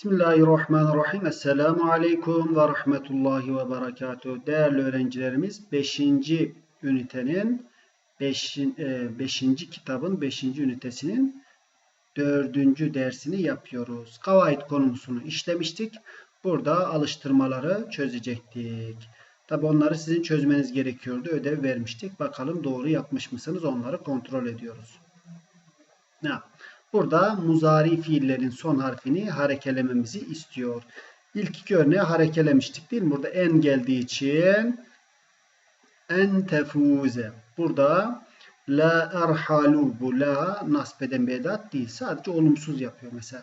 Bismillahirrahmanirrahim. Esselamu Aleyküm ve Rahmetullahi ve Berekatuhu. Değerli öğrencilerimiz 5. ünitenin 5. 5. kitabın 5. ünitesinin 4. dersini yapıyoruz. Kavayet konusunu işlemiştik. Burada alıştırmaları çözecektik. Tabi onları sizin çözmeniz gerekiyordu. Ödev vermiştik. Bakalım doğru yapmış mısınız? Onları kontrol ediyoruz. Ne? Burada muzari fiillerin son harfini harekelememizi istiyor. İlk iki örneği harekelemiştik değil mi? Burada en geldiği için en tefuze. Burada la erhalu bu la nasbeden bir edat değil. Sadece olumsuz yapıyor mesela.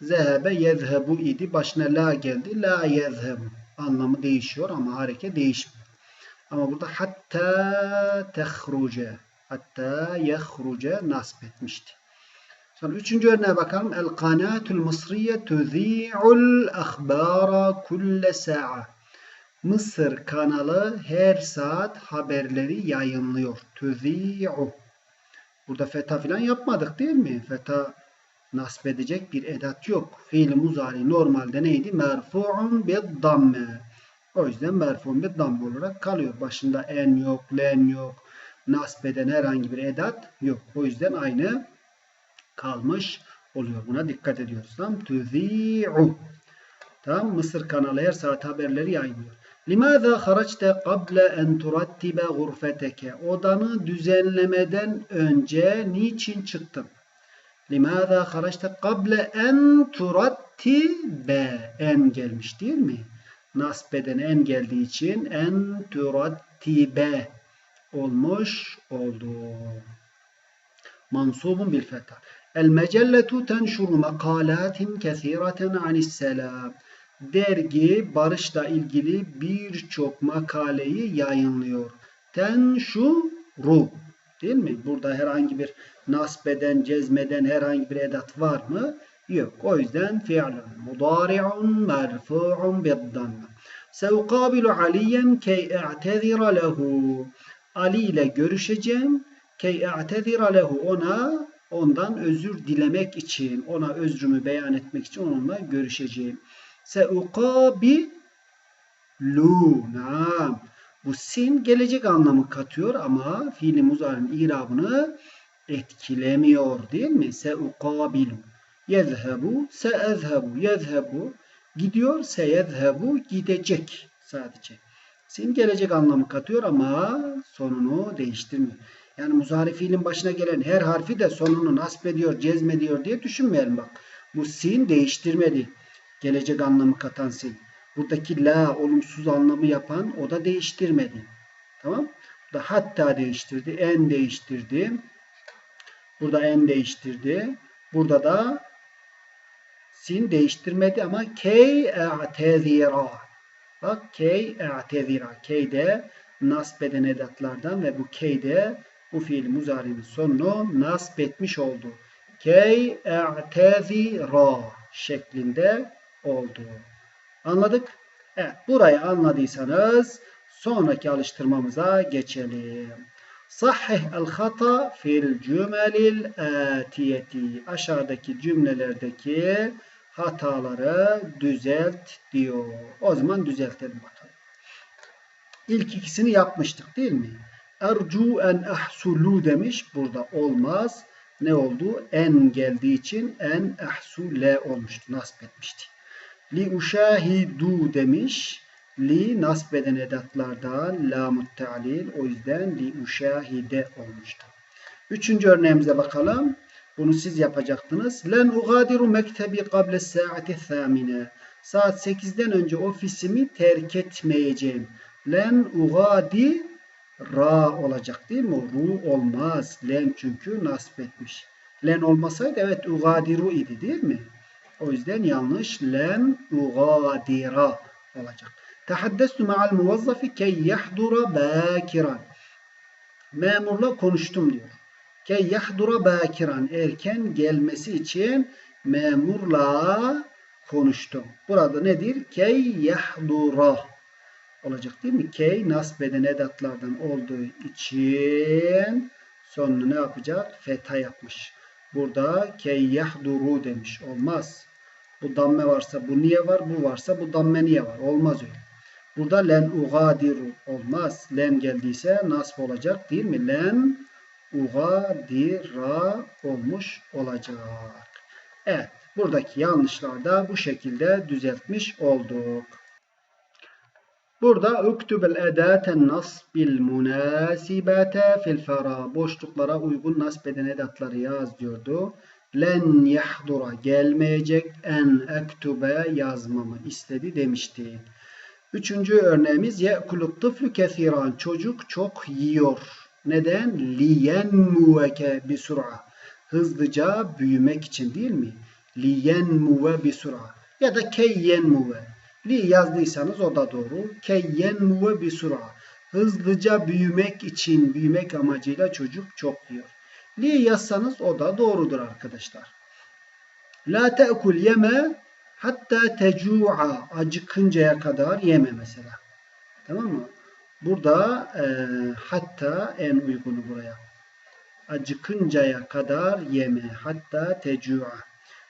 Zehebe yezhebu idi. Başına la geldi. La yezhebu. Anlamı değişiyor ama hareket değişmiyor. Ama burada hatta tehruce. Hatta yehruce nasb etmişti. Sonra üçüncü örneğe bakalım. El kanatul mısriye tuzi'ul ahbara kulle sa'a. Mısır kanalı her saat haberleri yayınlıyor. Tuzi'u. Burada feta filan yapmadık değil mi? Feta nasb edecek bir edat yok. Fiil muzari normalde neydi? Merfu'un bir damme. O yüzden merfu'un bir damme olarak kalıyor. Başında en yok, len yok. Nasb eden herhangi bir edat yok. O yüzden aynı kalmış oluyor. Buna dikkat ediyoruz. Tamam. Tüzi'u. Tamam. Mısır kanalı her saat haberleri yayınlıyor. Limaza haraçte kable en turattibe gurfeteke. Odanı düzenlemeden önce niçin çıktın? Limaza haraçte kable en turattibe. En gelmiş değil mi? Nasbeden en geldiği için en turattibe olmuş oldu. Mansubun bil fetha. El mecelletu tenşuru makalatin kesireten anisselam. Dergi barışla ilgili birçok makaleyi yayınlıyor. Tenşuru değil mi? Burada herhangi bir nasbeden, cezmeden herhangi bir edat var mı? Yok. O yüzden fi'lun mudari'un merfu'un biddamme. Sevkabilu aliyen key e'tezira lehu. Ali ile görüşeceğim. Key e'tezira lehu. Ona ondan özür dilemek için, ona özrümü beyan etmek için onunla görüşeceğim. Seukabi lu. Naam. Bu sin gelecek anlamı katıyor ama fiili muzarın irabını etkilemiyor değil mi? Seukabilu. Yezhebu, seezhebu, yezhebu. Gidiyor, seyezhebu, gidecek sadece. Sin gelecek anlamı katıyor ama sonunu değiştirmiyor. Yani muzari fiilin başına gelen her harfi de sonunu nasp ediyor, cezmediyor diye düşünmeyelim bak. Bu sin değiştirmedi. Gelecek anlamı katan sin. Buradaki la olumsuz anlamı yapan o da değiştirmedi. Tamam? Burada hatta değiştirdi, en değiştirdi. Burada en değiştirdi. Burada da sin değiştirmedi ama key e'tezira. Bak key e'tezira. Key de nasbeden edatlardan ve bu key de bu fiil muzarinin sonunu nasb etmiş oldu. Key e'tezira şeklinde oldu. Anladık? Evet, burayı anladıysanız sonraki alıştırmamıza geçelim. Sahih el hata fil cümelil atiyeti. Aşağıdaki cümlelerdeki hataları düzelt diyor. O zaman düzeltelim bakalım. İlk ikisini yapmıştık değil mi? Ercu en ahsulu demiş. Burada olmaz. Ne oldu? En geldiği için en ahsule olmuştu. Nasip etmişti. Li uşahidu demiş. Li nasbeden edatlardan lamut ta'lil. O yüzden li uşahide olmuştu. Üçüncü örneğimize bakalım. Bunu siz yapacaktınız. Len ugadiru mektebi kable saati thamine. Saat 8'den önce ofisimi terk etmeyeceğim. Len ugadi ra olacak değil mi? Ru olmaz. Len çünkü nasip etmiş. Len olmasaydı evet ugadiru idi değil mi? O yüzden yanlış. Len ugadira olacak. Tehaddestu ma'al muvazzafi key yahdura bakiran. Memurla konuştum diyor. Key yahdura bakiran. Erken gelmesi için memurla konuştum. Burada nedir? Key yahdura olacak değil mi? Key nasbeden edatlardan olduğu için sonunu ne yapacak? Fetha yapmış. Burada key yahduru demiş. Olmaz. Bu damme varsa bu niye var? Bu varsa bu damme niye var? Olmaz öyle. Burada len ugadiru olmaz. Len geldiyse nasb olacak değil mi? Len ugadira olmuş olacak. Evet. Buradaki yanlışlar da bu şekilde düzeltmiş olduk. Burada uktubel edaten nasbil münasibete fil fera. Boşluklara uygun nasbeden edatları yaz diyordu. Len yahdura gelmeyecek en ektube yazmamı istedi demiştik. Üçüncü örneğimiz ye'kulut tıflü kesiran. Çocuk çok yiyor. Neden? Liyenmuveke bi sur'a. Hızlıca büyümek için değil mi? Liyenmuve bi sur'a. Ya da keyyenmuve. Li yazdıysanız o da doğru. Keyyenmuve bi sur'a. Hızlıca büyümek için, büyümek amacıyla çocuk çok yiyor. Li yazsanız o da doğrudur arkadaşlar. La te'kul yeme hatta tecu'a. Acıkıncaya kadar yeme mesela. Tamam mı? Burada e, hatta en uygunu buraya. Acıkıncaya kadar yeme. Hatta tecu'a.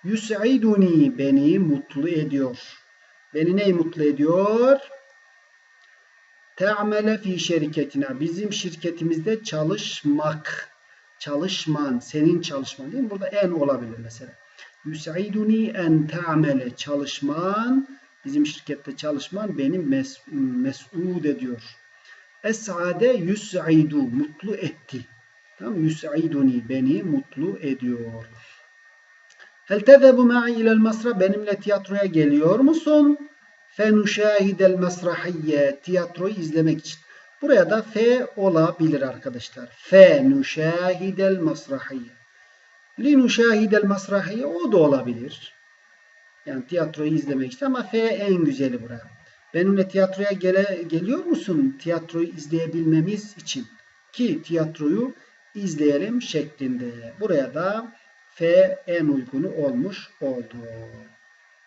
Yus'iduni beni mutlu ediyor. Beni neyi mutlu ediyor? Te'amele fi şirketina. Bizim şirketimizde çalışmak. Çalışman. Senin çalışman değil mi? Burada en olabilir mesela. Yus'iduni en te'amele. Çalışman. Bizim şirkette çalışman beni mes mes'ud ediyor. Es'ade yus'idu. Mutlu etti. Tamam Yus'iduni. Beni mutlu ediyor. Hel tezebu ma'i ilel masra benimle tiyatroya geliyor musun? Fenuşahidel mesrahiyye tiyatroyu izlemek için. Buraya da fe olabilir arkadaşlar. Fe nuşahidel mesrahiyye. Li nuşahidel mesrahiyye o da olabilir. Yani tiyatroyu izlemek için ama fe en güzeli buraya. Benimle tiyatroya gele, geliyor musun? Tiyatroyu izleyebilmemiz için. Ki tiyatroyu izleyelim şeklinde. Buraya da F en uygunu olmuş oldu.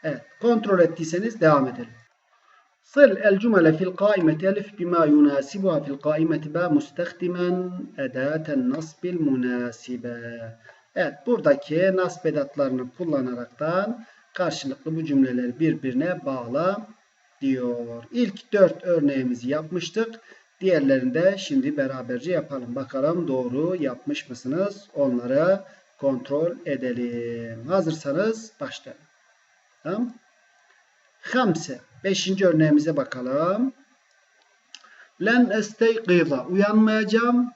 Evet. Kontrol ettiyseniz devam edelim. El cümle fil kaimeti elif bima yunasibuha fil kaimeti ba mustakdimen edaten nasbil münasibe. Evet. Buradaki nasb edatlarını kullanaraktan karşılıklı bu cümleleri birbirine bağla diyor. İlk dört örneğimizi yapmıştık. Diğerlerini de şimdi beraberce yapalım. Bakalım doğru yapmış mısınız? Onları kontrol edelim. Hazırsanız başlayalım. Tamam. Hamse. Beşinci örneğimize bakalım. Len esteyqiza. Uyanmayacağım.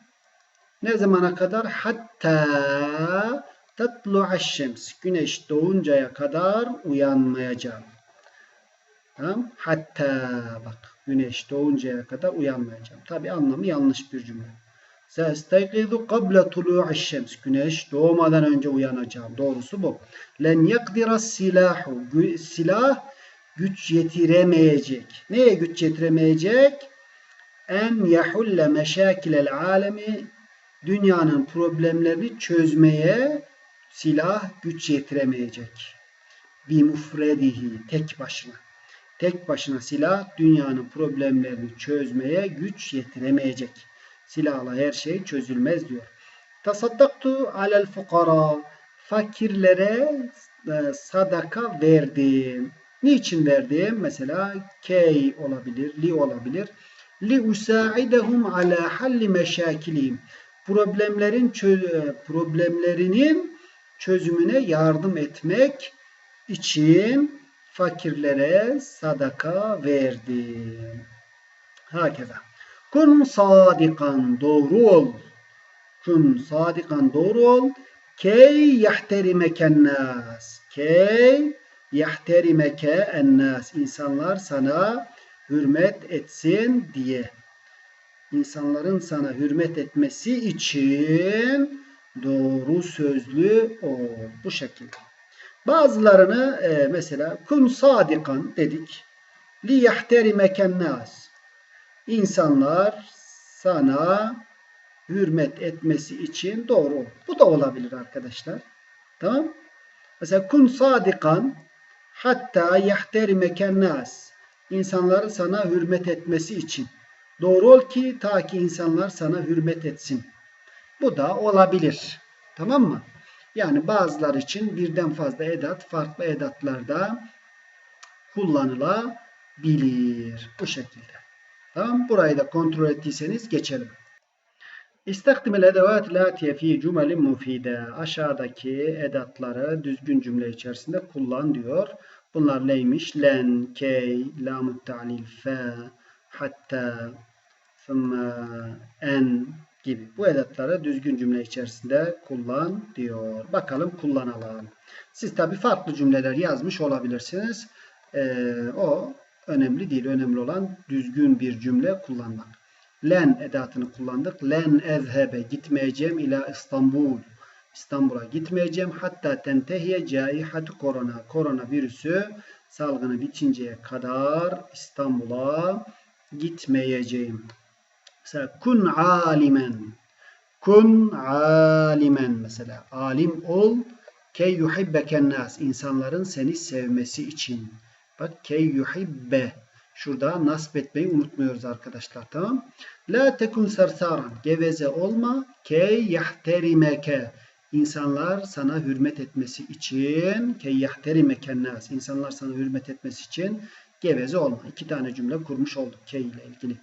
Ne zamana kadar? Hatta tatlu'aş şems. Güneş doğuncaya kadar uyanmayacağım. Tamam. Hatta bak. Güneş doğuncaya kadar uyanmayacağım. Tabi anlamı yanlış bir cümle. Sestayqizu qabla tulu'i şems. Güneş doğmadan önce uyanacağım. Doğrusu bu. Len yakdira silahu. Silah güç yetiremeyecek. Neye güç yetiremeyecek? En yahulle meşakilel alemi dünyanın problemlerini çözmeye silah güç yetiremeyecek. Bi mufredihi tek başına. Tek başına silah dünyanın problemlerini çözmeye güç yetiremeyecek. Silahla her şey çözülmez diyor. Tasaddaktu alel fukara. Fakirlere e, sadaka verdim. Niçin verdim? Mesela key olabilir, li olabilir. Li usaidehum ala halli meşakilihim. Problemlerin problemlerinin çözümüne yardım etmek için fakirlere sadaka verdim. Hakeza. Kun sadikan doğru ol. Kun sadikan doğru ol. Key yahterimeken nas. Key yahterimeke ennas. İnsanlar sana hürmet etsin diye. İnsanların sana hürmet etmesi için doğru sözlü ol. Bu şekilde. Bazılarını e, mesela kun sadikan dedik. Li yahterimeken nas. İnsanlar sana hürmet etmesi için doğru. Bu da olabilir arkadaşlar. Tamam? Mesela kun sadikan hatta yahterimeken nas. İnsanların sana hürmet etmesi için. Doğru ol ki ta ki insanlar sana hürmet etsin. Bu da olabilir. Tamam mı? Yani bazıları için birden fazla edat farklı edatlarda kullanılabilir. Bu şekilde. Tamam. Burayı da kontrol ettiyseniz geçelim. İstakdim el edevat latiye fi cumelin mufide. Aşağıdaki edatları düzgün cümle içerisinde kullan diyor. Bunlar neymiş? Len, key, lamut ta'lil, fe, hatta, thumma, en gibi. Bu edatları düzgün cümle içerisinde kullan diyor. Bakalım kullanalım. Siz tabi farklı cümleler yazmış olabilirsiniz. Ee, o önemli değil. Önemli olan düzgün bir cümle kullanmak. Len edatını kullandık. Len ezhebe gitmeyeceğim ila İstanbul. İstanbul'a gitmeyeceğim. Hatta tentehiye caihatu korona. Korona virüsü salgını bitinceye kadar İstanbul'a gitmeyeceğim. Mesela kun alimen. Kun alimen mesela. Alim ol. Key yuhibbeken nas. İnsanların seni sevmesi için. Bak key yuhibbe. Şurada nasp etmeyi unutmuyoruz arkadaşlar. Tamam. La tekun sersaran. Geveze olma. Key yahterimeke. İnsanlar sana hürmet etmesi için key yahterimeken nas. İnsanlar sana hürmet etmesi için geveze olma. İki tane cümle kurmuş olduk key ile ilgili.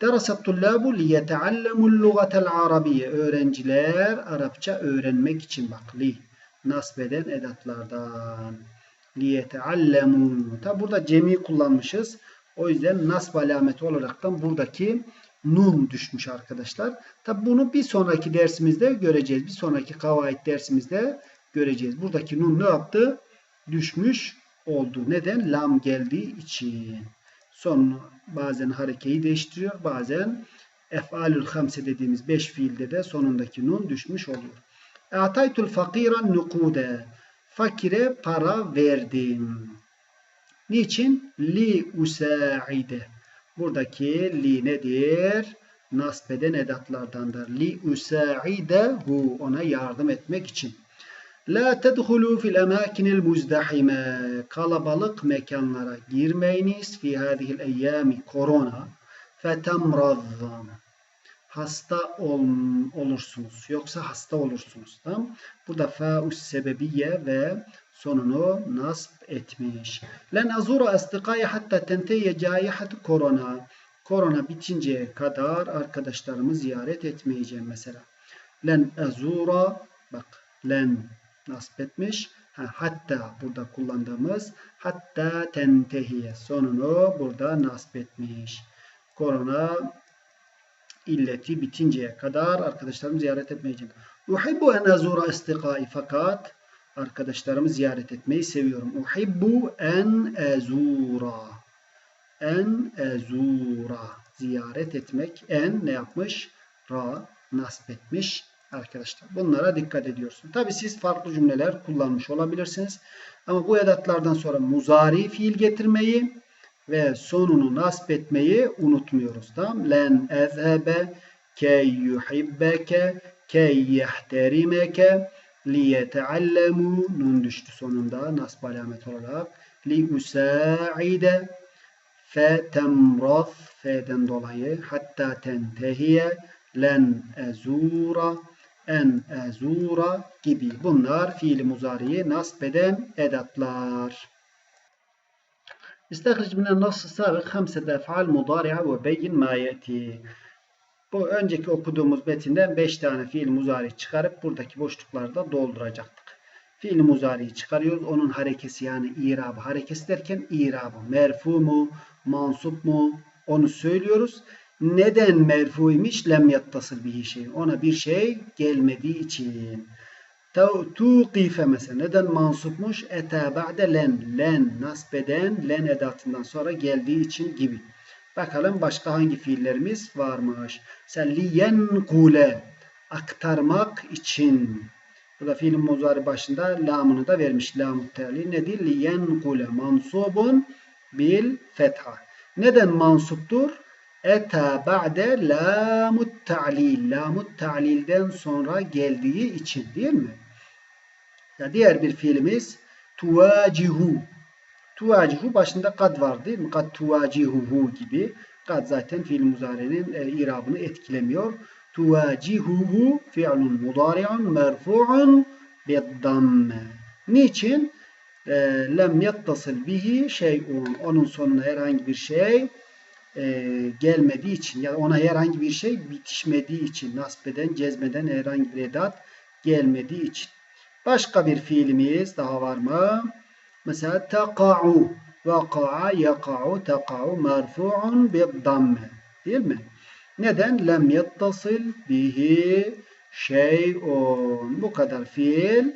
Derasat tullabu liyeteallemul lugatel arabiye. Öğrenciler Arapça öğrenmek için bak li. Nasbeden edatlardan. Liyeteallemu. Tabi burada cemi kullanmışız. O yüzden nasb alameti olaraktan buradaki nun düşmüş arkadaşlar. Tabi bunu bir sonraki dersimizde göreceğiz. Bir sonraki kavaid dersimizde göreceğiz. Buradaki nun ne yaptı? Düşmüş oldu. Neden? Lam geldiği için. Son bazen harekeyi değiştiriyor. Bazen ef'alül hamse dediğimiz beş fiilde de sonundaki nun düşmüş oluyor. Ataytul fakiran nukude. Fakire para verdim. Niçin? Li usaide. Buradaki li nedir? Nasbeden edatlardandır. Li usaidehu. Ona yardım etmek için. La tedhulu fil emakinil muzdahime. Kalabalık mekanlara girmeyiniz. Fi hadihil eyyami korona. Fetemrazzam. Hasta ol, olursunuz. Yoksa hasta olursunuz. Tamam. Burada faus sebebiye ve sonunu nasb etmiş. Len azura astıkayı hatta tenteye cayihat korona. Korona bitinceye kadar arkadaşlarımı ziyaret etmeyeceğim mesela. Len azura bak len nasb etmiş. Ha, hatta burada kullandığımız hatta tentehiye sonunu burada nasb etmiş. Korona illeti bitinceye kadar arkadaşlarımı ziyaret etmeyeceğim. Uhibbu en azura istikai fakat arkadaşlarımı ziyaret etmeyi seviyorum. Uhibbu en ezura. En ezura. Ziyaret etmek. En ne yapmış? Ra nasb etmiş arkadaşlar. Bunlara dikkat ediyorsun. Tabi siz farklı cümleler kullanmış olabilirsiniz. Ama bu edatlardan sonra muzari fiil getirmeyi ve sonunu nasb etmeyi unutmuyoruz. Tamam? Len ezhebe key yuhibbeke key yehterimeke liyeteallemu nun düştü sonunda nasb alamet olarak li usaide fe temraz fe'den dolayı hatta tentehiye len ezura en ezura gibi bunlar fiil muzariyi nasbeden edatlar. Minen nasıl sabık hamsede ef'al mudari'a ve beyin ma yeti. Bu önceki okuduğumuz metinden 5 tane fiil muzari çıkarıp buradaki boşlukları da dolduracaktık. Fiil muzariyi çıkarıyoruz. Onun harekesi yani irabı. Harekesi derken irabı. Merfu mu, mansup mu onu söylüyoruz. Neden merfuymuş? Lem yattasıl bir şey. Ona bir şey gelmediği için. Tuqife mesela. Neden mansupmuş? Eta ba'de len. Len nasbeden len edatından sonra geldiği için gibi. Bakalım başka hangi fiillerimiz varmış. Mesela liyenkule aktarmak için. Burada fiilin muzari başında lamını da vermiş. Lam-ı terli nedir? Liyenkule mansubun bil fetha. Neden mansuptur? Eta ba'de lamut ta'lil. Lamut ta'lilden sonra geldiği için değil mi? Ya diğer bir fiilimiz tuvacihu. Tuvacihu başında kad var değil mi? Kad tuvacihuhu gibi. Kad zaten fiil muzarenin e, irabını etkilemiyor. Tuvacihuhu fi'lun mudari'un merfu'un biddamme. Niçin? E, lem yettasıl bihi şey'un. Onun sonuna herhangi bir şey e, gelmediği için ya ona herhangi bir şey bitişmediği için nasbeden, cezmeden herhangi bir edat gelmediği için. Başka bir fiilimiz daha var mı? Mesela teka'u. Vaka'a, yaka'u, teka'u merfu'un biddamme. Değil mi? Neden? Lem yettasıl bihi şey'un. Bu kadar fiil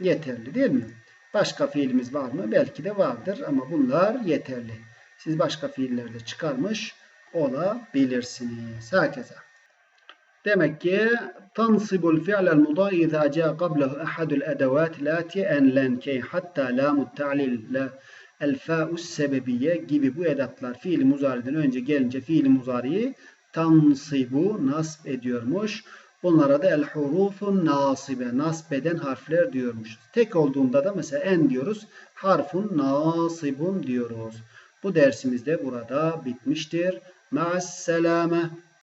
yeterli değil mi? Başka fiilimiz var mı? Belki de vardır ama bunlar yeterli. Siz başka fiillerde çıkarmış olabilirsiniz. Herkese. Demek ki tansibul fi'lel mudari izâ câ qablehu ahadul edevat lâti en len key hatta lamut ta'lil la el fa'us sebebiye gibi bu edatlar fiil muzariden önce gelince fiil muzariyi tansibu nasb ediyormuş. Bunlara da el hurufun nasibe nasb eden harfler diyormuş. Tek olduğunda da mesela en diyoruz. Harfun nasibun diyoruz. Bu dersimiz de burada bitmiştir. Ma'as selame.